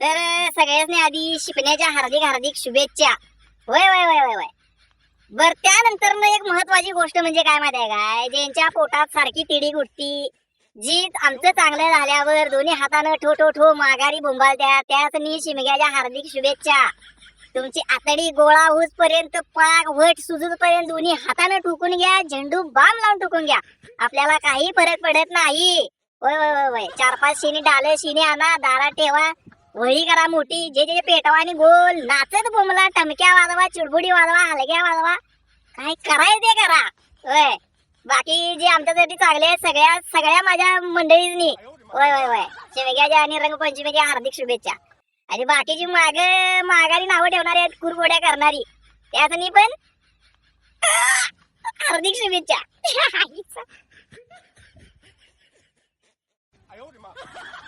तर सगळ्यांनी आधी शिकण्याच्या हार्दिक हार्दिक शुभेच्छा. होय वय वय वय वय बर त्यानंतर एक महत्वाची गोष्ट म्हणजे काय माहिती आहे काय? ज्यांच्या पोटात सारखी तिडी गुटती जी आमचं चांगलं झाल्यावर दोन्ही हातानं ठो ठो ठो माघारी बोंबालत्या त्याच मी शिमग्याच्या हार्दिक शुभेच्छा. तुमची आतडी गोळा होत पर्यंत पाक वट सुजूस पर्यंत दोन्ही हातानं टुकून घ्या झेंडू बाम लावून टुकून घ्या. आपल्याला काही फरक पडत नाही. होय होय वय चार पाच शिनी डाल शिनी आणा दारात ठेवा. वही करा मोठी. जे जे पेटवा आणि गोल. नाचत बोमला टमक्या वाजवा चिडबुडी वाजवा हलग्या वाजवा. काय करायचं ते करा. होय. बाकी जे आमच्यासाठी चांगले आहेत सगळ्या सगळ्या माझ्या मंडळींनी. होय होय होय. शेवग्याच्या आणि रंगपंचमीच्या हार्दिक शुभेच्छा. आणि बाकीची माग माघारी नावं ठेवणारी आहेत कुरकोड्या करणारी. त्यासाठी पण हार्दिक शुभेच्छा.